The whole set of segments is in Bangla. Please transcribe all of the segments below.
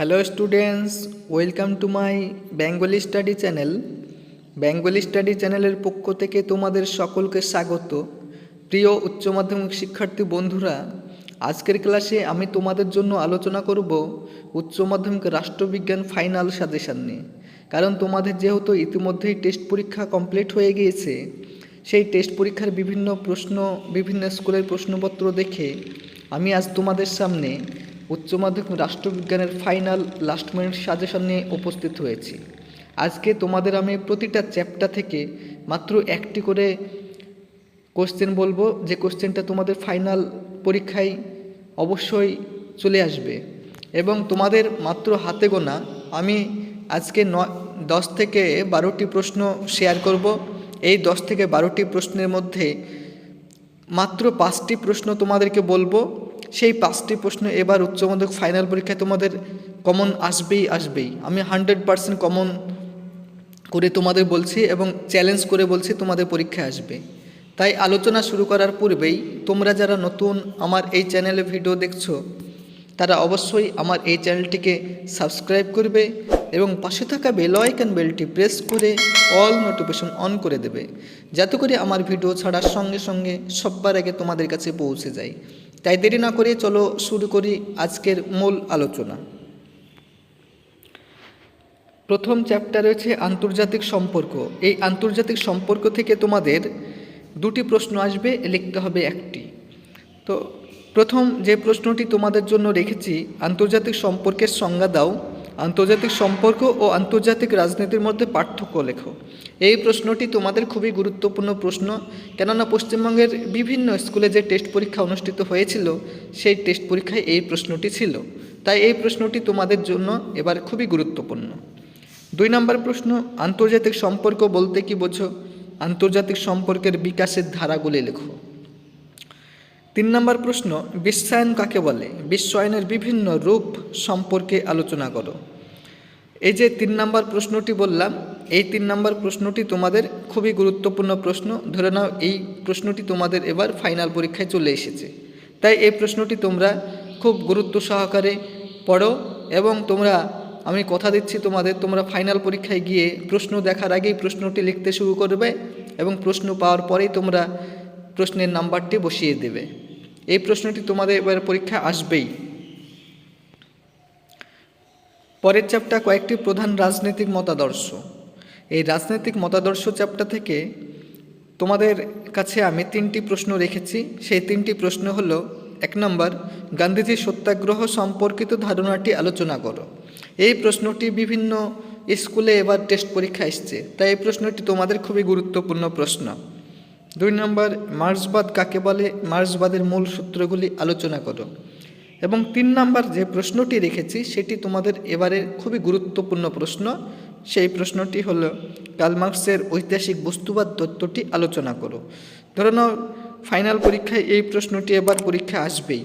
Hello students welcome to my Bengali study channel Bengali study চ্যানেলের পক্ষ থেকে তোমাদের সকলকে স্বাগত। প্রিয় উচ্চ মাধ্যমিক শিক্ষার্থী বন্ধুরা, আজকের ক্লাসে আমি তোমাদের জন্য আলোচনা করব উচ্চ মাধ্যমিক রাষ্ট্রবিজ্ঞান ফাইনাল সাজেশান নিয়ে। কারণ তোমাদের যেহেতু ইতিমধ্যেই টেস্ট পরীক্ষা কমপ্লিট হয়ে গিয়েছে, সেই টেস্ট পরীক্ষার বিভিন্ন প্রশ্ন, বিভিন্ন স্কুলের প্রশ্নপত্র দেখে আমি আজ তোমাদের সামনে উচ্চ মাধ্যমিক রাষ্ট্রবিজ্ঞানের ফাইনাল লাস্ট মিনিট সাজেশন নিয়ে উপস্থিত হয়েছি। আজকে তোমাদের আমি প্রতিটা চ্যাপ্টার থেকে মাত্র একটি করে কোশ্চেন বলব। যে কোশ্চেনটা তোমাদের ফাইনাল পরীক্ষায় অবশ্যই চলে আসবে। এবং তোমাদের মাত্র হাতে গোনা আমি আজকে ন দশ থেকে বারোটি প্রশ্ন শেয়ার করব। এই দশ থেকে বারোটি প্রশ্নের মধ্যে মাত্র পাঁচটি প্রশ্ন তোমাদেরকে বলব। সেই পাঁচটি প্রশ্ন এবার উচ্চ মাধ্যমিক ফাইনাল পরীক্ষায় তোমাদের কমন আসবেই আসবেই। আমি হান্ড্রেড পারসেন্ট কমন করে তোমাদের বলছি এবং চ্যালেঞ্জ করে বলছি তোমাদের পরীক্ষায় আসবে। তাই আলোচনা শুরু করার পূর্বেই তোমরা যারা নতুন আমার এই চ্যানেলে ভিডিও দেখছ, তারা অবশ্যই আমার এই চ্যানেলটিকে সাবস্ক্রাইব করবে এবং পাশে থাকা বেল আইকন বেলটি প্রেস করে অল নোটিফিকেশন অন করে দেবে, যাতে করে আমার ভিডিও ছাড়ার সঙ্গে সঙ্গে সব্বার আগে তোমাদের কাছে পৌঁছে যায়। তাই দেরি না করে চলো শুরু করি আজকের মূল আলোচনা। প্রথম চ্যাপ্টার রয়েছে আন্তর্জাতিক সম্পর্ক। এই আন্তর্জাতিক সম্পর্ক থেকে তোমাদের দুটি প্রশ্ন আসবে, লিখতে হবে একটি। তো প্রথম যে প্রশ্নটি তোমাদের জন্য রেখেছি, আন্তর্জাতিক সম্পর্কের সংজ্ঞা দাও। আন্তর্জাতিক সম্পর্ক ও আন্তর্জাতিক রাজনীতির মধ্যে পার্থক্য লেখো। এই প্রশ্নটি তোমাদের খুবই গুরুত্বপূর্ণ প্রশ্ন, কেননা পশ্চিমবঙ্গের বিভিন্ন স্কুলে যে টেস্ট পরীক্ষা অনুষ্ঠিত হয়েছিল, সেই টেস্ট পরীক্ষায় এই প্রশ্নটি ছিল। তাই এই প্রশ্নটি তোমাদের জন্য এবার খুবই গুরুত্বপূর্ণ। দুই নম্বর প্রশ্ন, আন্তর্জাতিক সম্পর্ক বলতে কি বোঝো? আন্তর্জাতিক সম্পর্কের বিকাশের ধারাগুলি লেখো। তিন নম্বর প্রশ্ন, বিশ্বায়ন কাকে বলে? বিশ্বায়নের বিভিন্ন রূপ সম্পর্কে আলোচনা করো। এই যে তিন নম্বর প্রশ্নটি বললাম, এই তিন নম্বর প্রশ্নটি তোমাদের খুবই গুরুত্বপূর্ণ প্রশ্ন। ধরে নাও, এই প্রশ্নটি তোমাদের এবার ফাইনাল পরীক্ষায় চলে এসেছে। তাই এই প্রশ্নটি তোমরা খুব গুরুত্ব সহকারে পড়ো এবং তোমরা, আমি কথা দিচ্ছি তোমাদের, তোমরা ফাইনাল পরীক্ষায় গিয়ে প্রশ্ন দেখার আগেই প্রশ্নটি লিখতে শুরু করবে এবং প্রশ্ন পাওয়ার পরেই তোমরা প্রশ্নের নাম্বারটি বসিয়ে দেবে। এই প্রশ্নটি তোমাদের এবার পরীক্ষা আসবেই। পরের চ্যাপ্টার কয়েকটি প্রধান রাজনৈতিক মতাদর্শ। এই রাজনৈতিক মতাদর্শ চ্যাপ্টার থেকে তোমাদের কাছে আমি তিনটি প্রশ্ন রেখেছি। সেই তিনটি প্রশ্ন হলো, এক নম্বর গান্ধীজির সত্যাগ্রহ সম্পর্কিত ধারণাটি আলোচনা করো। এই প্রশ্নটি বিভিন্ন স্কুলে এবার টেস্ট পরীক্ষা এসছে। তাই এই প্রশ্নটি তোমাদের খুবই গুরুত্বপূর্ণ প্রশ্ন। দুই নম্বর মার্ক্সবাদ কাকে বলে? মার্ক্সবাদের মূল সূত্রগুলি আলোচনা করো। এবং তিন নম্বর, যে প্রশ্নটি রেখেছি, সেটি তোমাদের এবারে খুবই গুরুত্বপূর্ণ প্রশ্ন। সেই প্রশ্নটি হলো কালমার্কসের ঐতিহাসিক বস্তুবাদ তত্ত্বটি আলোচনা করো। ধরে নাও, ফাইনাল পরীক্ষায় এই প্রশ্নটি এবার পরীক্ষা আসবেই।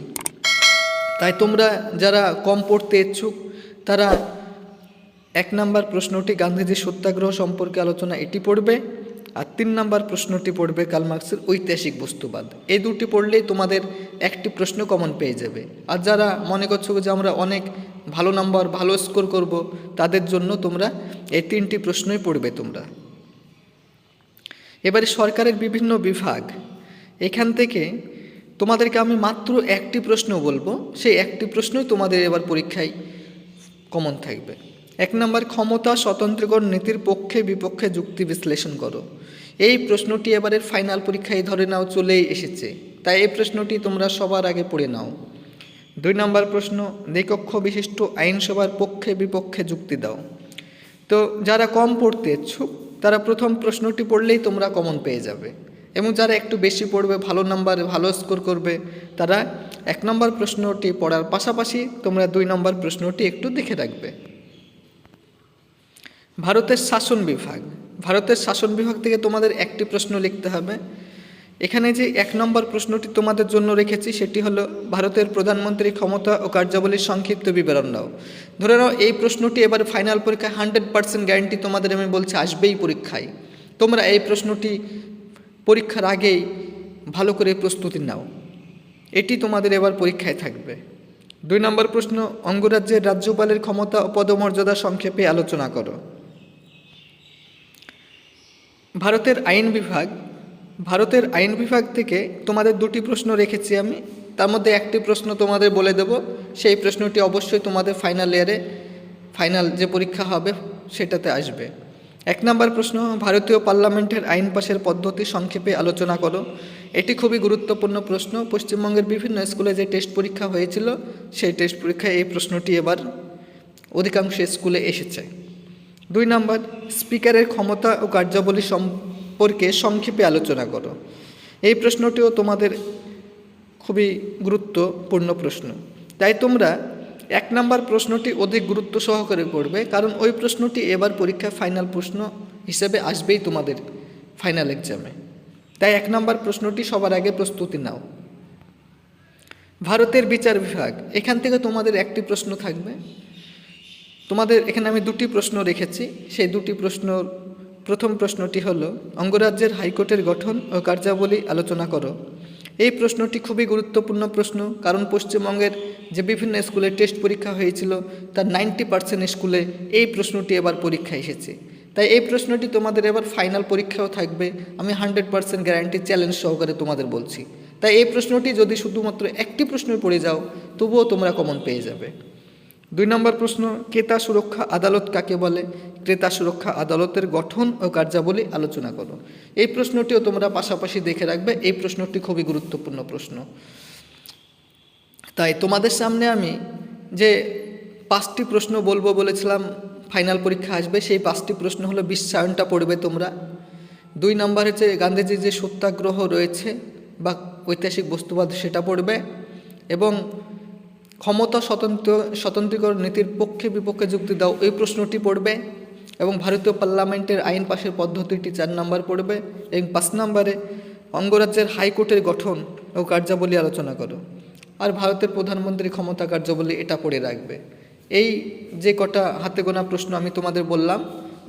তাই তোমরা যারা কম পড়তে ইচ্ছুক, তারা এক নম্বর প্রশ্নটি গান্ধীজির সত্যাগ্রহ সম্পর্কে আলোচনা এটি পড়বে। আর তিন নম্বর প্রশ্নটি পড়বে কালমার্ক্সের ঐতিহাসিক বস্তুবাদ। এই দুটি পড়লেই তোমাদের একটি প্রশ্ন কমন পেয়ে যাবে। আর যারা মনে করছ যে আমরা অনেক ভালো নাম্বার ভালো স্কোর করব, তাদের জন্য তোমরা এই তিনটি প্রশ্নই পড়বে তোমরা। এবারে সরকারের বিভিন্ন বিভাগ, এখান থেকে তোমাদেরকে আমি মাত্র একটি প্রশ্ন বলব, সেই একটি প্রশ্নই তোমাদের এবার পরীক্ষায় কমন থাকবে। এক নম্বর ক্ষমতা স্বতন্ত্রকরণ নীতির পক্ষে বিপক্ষে যুক্তি বিশ্লেষণ করো। এই প্রশ্নটি এবারের ফাইনাল পরীক্ষায় ধরে নাও চলেই এসেছে। তাই এই প্রশ্নটি তোমরা সবার আগে পড়ে নাও। দুই নম্বর প্রশ্ন, দ্বিকক্ষ বিশিষ্ট আইনসভার পক্ষে বিপক্ষে যুক্তি দাও। তো যারা কম পড়তে ইচ্ছুক, তারা প্রথম প্রশ্নটি পড়লেই তোমরা কমন পেয়ে যাবে। এবং যারা একটু বেশি পড়বে, ভালো নাম্বার ভালো স্কোর করবে, তারা এক নম্বর প্রশ্নটি পড়ার পাশাপাশি তোমরা দুই নম্বর প্রশ্নটি একটু দেখে রাখবে। ভারতের শাসন বিভাগ। ভারতের শাসন বিভাগ থেকে তোমাদের একটি প্রশ্ন লিখতে হবে। এখানে যে এক নম্বর প্রশ্নটি তোমাদের জন্য রেখেছি, সেটি হলো, ভারতের প্রধানমন্ত্রী ক্ষমতা ও কার্যাবলীর সংক্ষিপ্ত বিবরণ দাও ধরে নাও, এই প্রশ্নটি এবার ফাইনাল পরীক্ষায় হান্ড্রেড পার্সেন্ট গ্যারান্টি তোমাদের, আমি বলছি, আসবেই পরীক্ষায়। তোমরা এই প্রশ্নটি পরীক্ষার আগেই ভালো করে প্রস্তুতি নাও। এটি তোমাদের এবার পরীক্ষায় থাকবে। দুই নম্বর প্রশ্ন, অঙ্গরাজ্যের রাজ্যপালের ক্ষমতা ও পদমর্যাদা সংক্ষেপে আলোচনা করো। ভারতের আইন বিভাগ, ভারতের আইন বিভাগ থেকে তোমাদের দুটি প্রশ্ন রেখেছি আমি। তার মধ্যে একটি প্রশ্ন তোমাদের বলে দেব। সেই প্রশ্নটি অবশ্যই তোমাদের ফাইনাল ইয়ারে ফাইনাল যে পরীক্ষা হবে সেটাতে আসবে। এক নম্বর প্রশ্ন, ভারতীয় পার্লামেন্টের আইন পাশের পদ্ধতি সংক্ষেপে আলোচনা করো। এটি খুবই গুরুত্বপূর্ণ প্রশ্ন। পশ্চিমবঙ্গের বিভিন্ন স্কুলে যে টেস্ট পরীক্ষা হয়েছিল, সেই টেস্ট পরীক্ষায় এই প্রশ্নটি এবার অধিকাংশ স্কুলে এসেছে। দুই নম্বর, স্পিকারের ক্ষমতা ও কার্যাবলী সম্পর্কে সংক্ষেপে আলোচনা করো। এই প্রশ্নটিও তোমাদের খুবই গুরুত্বপূর্ণ প্রশ্ন। তাই তোমরা এক নম্বর প্রশ্নটি অধিক গুরুত্ব সহকারে পড়বে, কারণ ওই প্রশ্নটি এবার পরীক্ষায় ফাইনাল প্রশ্ন হিসেবে আসবেই তোমাদের ফাইনাল এক্সামে তাই এক নম্বর প্রশ্নটি সবার আগে প্রস্তুতি নাও। ভারতের বিচার বিভাগ, এখান থেকে তোমাদের একটি প্রশ্ন থাকবে। তোমাদের এখানে আমি দুটি প্রশ্ন রেখেছি। সেই দুটি প্রশ্ন প্রথম প্রশ্নটি হল, অঙ্গরাজ্যের হাইকোর্টের গঠন ও কার্যাবলী আলোচনা করো। এই প্রশ্নটি খুবই গুরুত্বপূর্ণ প্রশ্ন, কারণ পশ্চিমবঙ্গের যে বিভিন্ন স্কুলে টেস্ট পরীক্ষা হয়েছিল, তার নাইনটি পার্সেন্ট স্কুলে এই প্রশ্নটি এবার পরীক্ষা এসেছে। তাই এই প্রশ্নটি তোমাদের এবার ফাইনাল পরীক্ষাও থাকবে। আমি হান্ড্রেড পার্সেন্ট গ্যারান্টি চ্যালেঞ্জ সহকারে তোমাদের বলছি। তাই এই প্রশ্নটি যদি শুধুমাত্র একটি প্রশ্নে পড়ে যাও, তবুও তোমরা কমন পেয়ে যাবে। দুই নম্বর প্রশ্ন, ক্রেতা সুরক্ষা আদালত কাকে বলে? ক্রেতা সুরক্ষা আদালতের গঠন ও কার্যাবলী আলোচনা করো। এই প্রশ্নটিও তোমরা পাশাপাশি দেখে রাখবে, এই প্রশ্নটি খুবই গুরুত্বপূর্ণ প্রশ্ন। তাই তোমাদের সামনে আমি যে পাঁচটি প্রশ্ন বলব বলেছিলাম, ফাইনাল পরীক্ষা আসবে, সেই পাঁচটি প্রশ্ন হলো বিশ্বায়নটা পড়বে তোমরা। দুই নম্বর হচ্ছে গান্ধীজির যে সত্যাগ্রহ রয়েছে বা ঐতিহাসিক বস্তুবাদ সেটা পড়বে এবং ক্ষমতা স্বতন্ত্র, স্বতন্ত্রীকরণ নীতির পক্ষে বিপক্ষে যুক্তি দাও, এই প্রশ্নটি পড়বে এবং ভারতীয় পার্লামেন্টের আইন পাশের পদ্ধতিটি চার নম্বর পড়বে এবং পাঁচ নম্বরে অঙ্গরাজ্যের হাইকোর্টের গঠন ও কার্যাবলী আলোচনা করো। আর ভারতের প্রধানমন্ত্রী ক্ষমতা কার্যাবলী এটা পড়ে রাখবে। এই যে কটা হাতে গোনা প্রশ্ন আমি তোমাদের বললাম,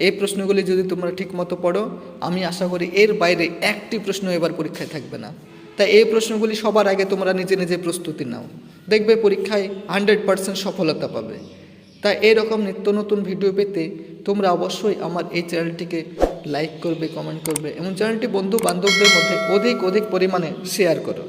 এই প্রশ্নগুলি যদি তোমরা ঠিকমতো পড়ো, আমি আশা করি এর বাইরে একটি প্রশ্ন এবার পরীক্ষায় থাকবে না। তাই এই প্রশ্নগুলি সবার আগে তোমরা নিজে নিজে প্রস্তুতি নাও। দেখবে পরীক্ষায় হান্ড্রেড পারসেন্ট সফলতা পাবে। তাই এরকম নিত্য নতুন ভিডিও পেতে তোমরা অবশ্যই আমার এই চ্যানেলটিকে লাইক করবে, কমেন্ট করবে এবং চ্যানেলটি বন্ধু বান্ধবদের মধ্যে অধিক অধিক পরিমাণে শেয়ার করো।